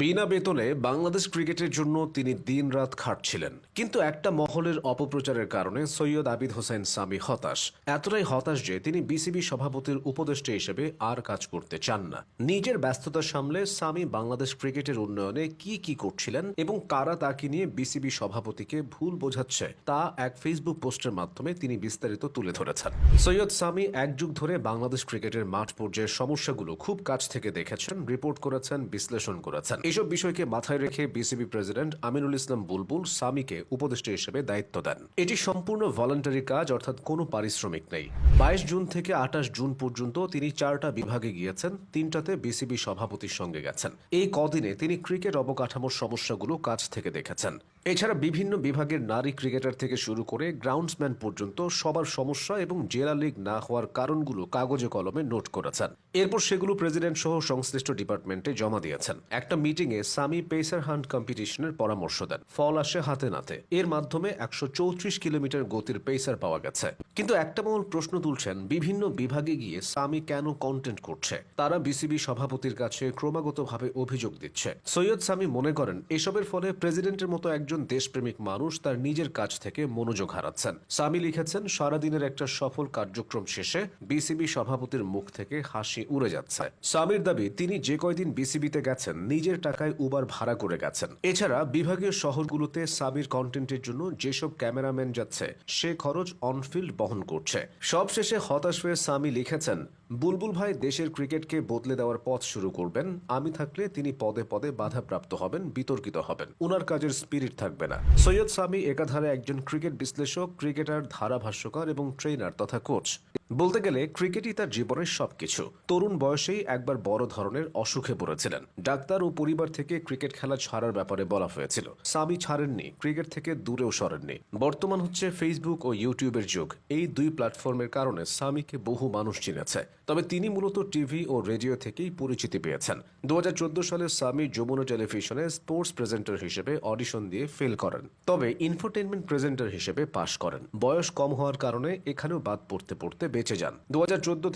বিনা বেতনে বাংলাদেশ ক্রিকেটের জন্য তিনি দিনরাত খাটছিলেন। কিন্তু একটা মহলের অপপ্রচারের কারণে সৈয়দ আবিদ হোসেন সামি হতাশ। এতটাই হতাশ যে তিনি বিসিবি সভাপতির উপদেষ্টা হিসেবে আর কাজ করতে চান না। নিজের ব্যস্ততা সামলে সামি বাংলাদেশ ক্রিকেটের উন্নয়নে কি কি করছিলেন এবং কারা তাকে নিয়ে বিসিবি সভাপতিকে ভুল বোঝাচ্ছে, তা এক ফেসবুক পোস্টের মাধ্যমে তিনি বিস্তারিত তুলে ধরেছেন। সৈয়দ সামি এক যুগ ধরে বাংলাদেশ ক্রিকেটের মাঠ পর্যায়ের সমস্যাগুলো খুব কাছ থেকে দেখেছেন, রিপোর্ট করেছেন, বিশ্লেষণ করেছেন। এসব বিষয়কে মাথায় রেখে বিসিবি প্রেসিডেন্ট আমিনুল ইসলাম বুলবুল সামিকে উপদেষ্টা হিসেবে দায়িত্ব দেন। এটি সম্পূর্ণ ভলান্টারি কাজ, অর্থাৎ কোনো পারিশ্রমিক নেই। বাইশ জুন থেকে আঠাশ জুন পর্যন্ত তিনি চারটা বিভাগে গিয়েছেন, তিনটাতে বিসিবি সভাপতির সঙ্গে গেছেন। এই কদিনে তিনি ক্রিকেট অবকাঠামোর সমস্যাগুলো কাছ থেকে দেখেছেন। এছাড়া বিভিন্ন বিভাগের নারী ক্রিকেটার থেকে শুরু করে গ্রাউন্ডসম্যান পর্যন্ত সবার সমস্যা এবং জেলা লীগ না হওয়ার কারণগুলো কাগজে কলমে নোট করেছেন। এরপর সেগুলো প্রেসিডেন্ট সহ সংশ্লিষ্ট ডিপার্টমেন্টে জমা দিয়েছেন। একটা মিটিংয়ে সামি পেসার হান্ট কম্পিটিশনের পরামর্শ দেন। ফল আসে হাতে নাতে। এর মাধ্যমে একশো চৌত্রিশ কিলোমিটার গতির পেসার পাওয়া গেছে। কিন্তু একটা মহল প্রশ্ন তুলছেন, বিভিন্ন বিভাগে গিয়ে সামি কেন কন্টেন্ট করছে? তারা বিসিবি সভাপতির কাছে ক্রমাগতভাবে অভিযোগ দিচ্ছে। সৈয়দ সামি মনে করেন, এসবের ফলে প্রেসিডেন্টের মতো একজন দেশপ্রেমিক মানুষ তার নিজের কাজ থেকে মনোযোগ হারাচ্ছেন। সামি লিখেছেন, সারাদিনের একটা সফল কার্যক্রম শেষে বিসিবি সভাপতির মুখ থেকে হাসি উড়ে যাচ্ছে। সামির দাবি, তিনি যে কয়দিন বিসিবিতে গেছেন নিজের টাকায় উবার ভাড়া করে গেছেন। এছাড়া বিভাগীয় শহরগুলোতে সামির কন্টেন্টের জন্য যেসব ক্যামেরাম্যান যাচ্ছে, সে খরচ অনফিল্ড বহন করছে। সবশেষে হতাশ হয়ে সামি লিখেছেন, বুলবুল ভাই দেশের ক্রিকেটকে বদলে দেওয়ার পথ শুরু করবেন। আমি থাকলে তিনি পদে পদে বাধাপ্রাপ্ত হবেন, বিতর্কিত হবেন। উনার কাজের স্পিরিট থাকবে না। সৈয়দ সামি একাধারে একজন ক্রিকেট বিশ্লেষক, ক্রিকেটার, ধারাভাষ্যকার এবং ট্রেনার তথা কোচ বলতে গেলে ক্রিকেটই তার জীবনের সবকিছু। তরুণ বয়সেই একবার বড় ধরনের অসুখে পড়েছিলেন। ডাক্তার ও পরিবার থেকে ক্রিকেট খেলা ছাড়ার ব্যাপারে বলা হয়েছিল। সামি ছাড়েননি, ক্রিকেট থেকে দূরেও সরেননি। বর্তমান হচ্ছে ফেসবুক ও ইউটিউবের যুগ। এই দুই প্ল্যাটফর্মের কারণে সামিকে বহু মানুষ চিনেছে। তবে তিনি মূলত টিভি ও রেডিও থেকেই পরিচিতি পেয়েছেন। দু হাজার চোদ্দ সালে সামি যমুনা টেলিভিশনে স্পোর্টস প্রেজেন্টার হিসেবে অডিশন দিয়ে ফেল করেন। তবে ইনফোটেনমেন্ট প্রেজেন্টার হিসেবে পাশ করেন। বয়স কম হওয়ার কারণে এখানেও বাদ পড়তে পড়তে বেঁচে যান। দু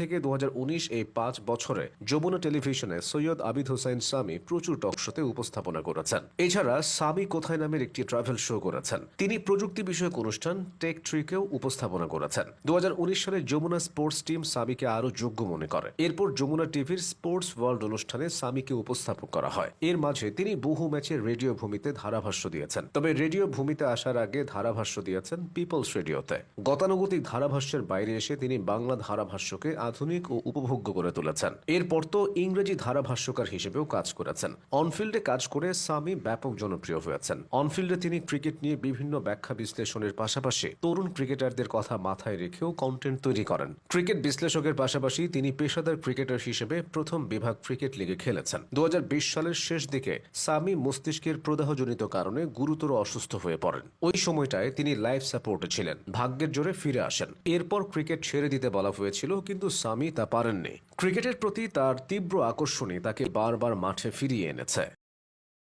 থেকে দু হাজার উনিশ এই পাঁচ বছরে যমুনা টেলিভিশনে সৈয়দ আবিদ হোসেন সামি প্রচুর টকশোতে উপস্থাপনা করেছেন। এছাড়া সামি কোথায় নামের একটি ট্রাভেল শো করেছেন। তিনি প্রযুক্তি বিষয়ক অনুষ্ঠান টেক ট্রিকেও উপস্থাপনা করেছেন। দু সালে যমুনা স্পোর্টস টিম সামিকে আরও যোগ্য মনে করে। এরপর যমুনা টিভির স্পোর্টস ওয়ার্ল্ড অনুষ্ঠানে সামিকে উপস্থাপন করা হয়। এর মাঝে তিনি বহু ম্যাচে রেডিও ভূমিতে ধারাভাষ্য দিয়েছেন। তবে রেডিও ভূমিতে আসার আগে ধারাভাষ্য দিয়েছেন পিপলস রেডিওতে গতানুগতিক ধারাভাষ্যের বাইরে এসে তিনি বাংলা ধারাভাষ্যকে আধুনিক ও উপভোগ্য করে তুলেছেন। এরপর তো ইংরেজি ধারাভাষ্যকার হিসেবেও কাজ করেছেন। অনফিল্ডে কাজ করে সামি ব্যাপক জনপ্রিয় হয়েছেন। অনফিল্ডে তিনি ক্রিকেট নিয়ে বিভিন্ন ব্যাখ্যা বিশ্লেষণের পাশাপাশি তরুণ ক্রিকেটারদের কথা মাথায় রেখেও কন্টেন্ট তৈরি করেন। ক্রিকেট বিশ্লেষকের পাশাপাশি তিনি পেশাদার ক্রিকেটার হিসেবে প্রথম বিভাগ ক্রিকেট লিগে খেলেছেন। দু হাজার বিশ সালের শেষ দিকে সামি মস্তিষ্কের প্রদাহজনিত কারণে গুরুতর অসুস্থ হয়ে পড়েন। ওই সময়টায় তিনি লাইফ সাপোর্টে ছিলেন। ভাগ্যের জোরে ফিরে আসেন। এরপর ক্রিকেট ছেড়ে দিতে বলা হয়েছিল, কিন্তু সামি তা পারেননি। ক্রিকেটের প্রতি তার তীব্র আকর্ষণই তাকে বারবার মাঠে ফিরিয়ে এনেছে।